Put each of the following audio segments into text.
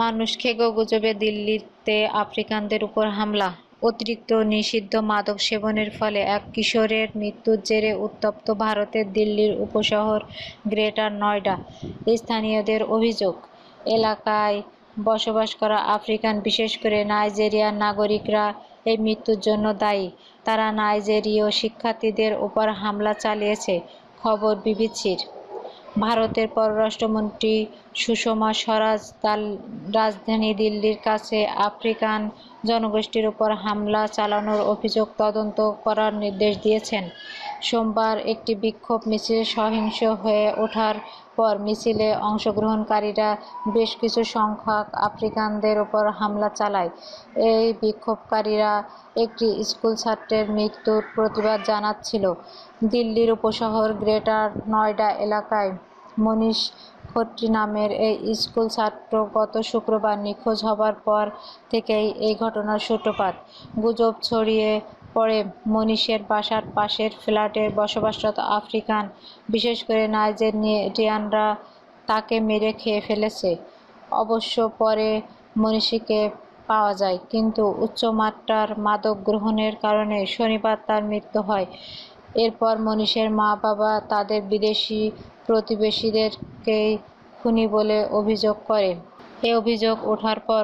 মানুষ খেগো গুজবে দিল্লিতে আফ্রিকানদের উপর হামলা। অতিরিক্ত নিষিদ্ধ মাদক সেবনের ফলে এক কিশোরের মৃত্যুর জেরে উত্তপ্ত ভারতের দিল্লির উপশহর গ্রেটার নয়ডা। স্থানীয়দের অভিযোগ, এলাকায় বসবাস করা আফ্রিকান, বিশেষ করে নাইজেরিয়ার নাগরিকরা এই মৃত্যুর জন্য দায়ী। তারা নাইজেরীয় শিক্ষার্থীদের উপর হামলা চালিয়েছে, খবর বিবিসির। ভারতের পররাষ্ট্রমন্ত্রী সুষমা স্বরাজ তার রাজধানী দিল্লির কাছে আফ্রিকান জনগোষ্ঠীর উপর হামলা চালানোর অভিযোগ তদন্ত করার নির্দেশ দিয়েছেন। সোমবার একটি বিক্ষোভ মিছিল সহিংস হয়ে ওঠার পর মিছিলে অংশগ্রহণকারীরা বেশ কিছু সংখ্যক আফ্রিকানদের ওপর হামলা চালায়। এই বিক্ষোভকারীরা একটি স্কুল ছাত্রের মৃত্যুর প্রতিবাদ জানাচ্ছিল। দিল্লির উপশহর গ্রেটার নয়ডা এলাকায় মনীষ খত্রি নামের এই স্কুল ছাত্র গত শুক্রবার নিখোঁজ হবার পর থেকেই এই ঘটনার সূত্রপাত। গুজব ছড়িয়ে পড়ে মনীষের বাসার পাশের ফ্ল্যাটের বসবাসরত আফ্রিকান, বিশেষ করে নাইজের নাইজেরিয়ানরা তাকে মেরে খেয়ে ফেলেছে। অবশ্য পরে মনীষীকে পাওয়া যায়, কিন্তু উচ্চমাত্রার মাদক গ্রহণের কারণে শনিবার তার মৃত্যু হয়। এরপর মনীষের মা বাবা তাদের বিদেশি প্রতিবেশীদেরকেই খুনি বলে অভিযোগ করে। এ অভিযোগ ওঠার পর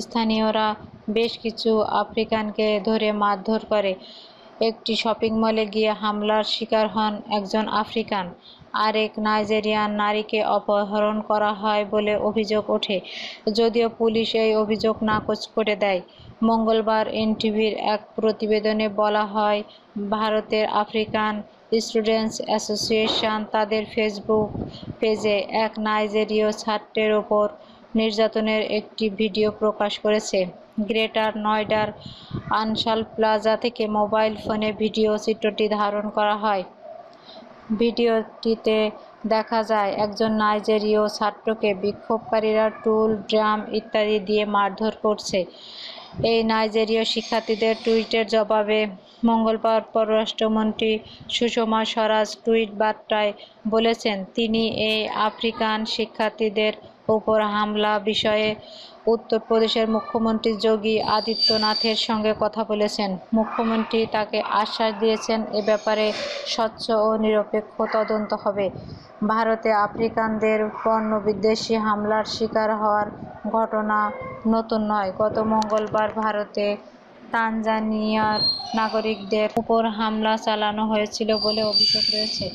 স্থানীয়রা বেশ কিছু আফ্রিকানকে ধরে মারধর করে। একটি শপিং মলে গিয়ে হামলার শিকার হন একজন আফ্রিকান। আরেক নাইজেরিয়ান নারীকে অপহরণ করা হয় বলে অভিযোগ ওঠে। যদিও পুলিশ এই অভিযোগ নাকচ করে দেয়। মঙ্গলবার এনটিভির এক প্রতিবেদনে বলা হয়, ভারতের আফ্রিকান স্টুডেন্টস অ্যাসোসিয়েশন তাদের ফেসবুক পেজে এক নাইজেরীয় ছাত্রের ওপর নির্যাতনের একটি ভিডিও প্রকাশ করেছে। গ্রেটার নয়ডার আনসাল প্লাজা থেকে মোবাইল ফোনে ভিডিও চিত্রটি ধারণ করা হয়। ভিডিওটিতে দেখা যায়, একজন নাইজেরীয় ছাত্রকে বিক্ষোভকারীরা টুল, ড্রাম ইত্যাদি দিয়ে মারধর করছে। এই নাইজেরীয় শিক্ষার্থীদের টুইটের জবাবে, মঙ্গলবার পররাষ্ট্রমন্ত্রী সুষমা স্বরাজ টুইট বার্তায় বলেছেন, তিনি এই আফ্রিকান শিক্ষার্থীদের উপর হামলা বিষয়ে উত্তরপ্রদেশের মুখ্যমন্ত্রী যোগী আদিত্যনাথের সঙ্গে কথা বলেছেন। মুখ্যমন্ত্রী তাকে আশ্বাস দিয়েছেন, এ ব্যাপারে স্বচ্ছ ও নিরপেক্ষ তদন্ত হবে। ভারতে আফ্রিকানদের পণ্যবিদ্বেষী হামলার শিকার হওয়ার ঘটনা নতুন নয়। গত মঙ্গলবার ভারতে তানজানিয়ার নাগরিকদের উপর হামলা চালানো হয়েছিল বলে অভিযোগ রয়েছে।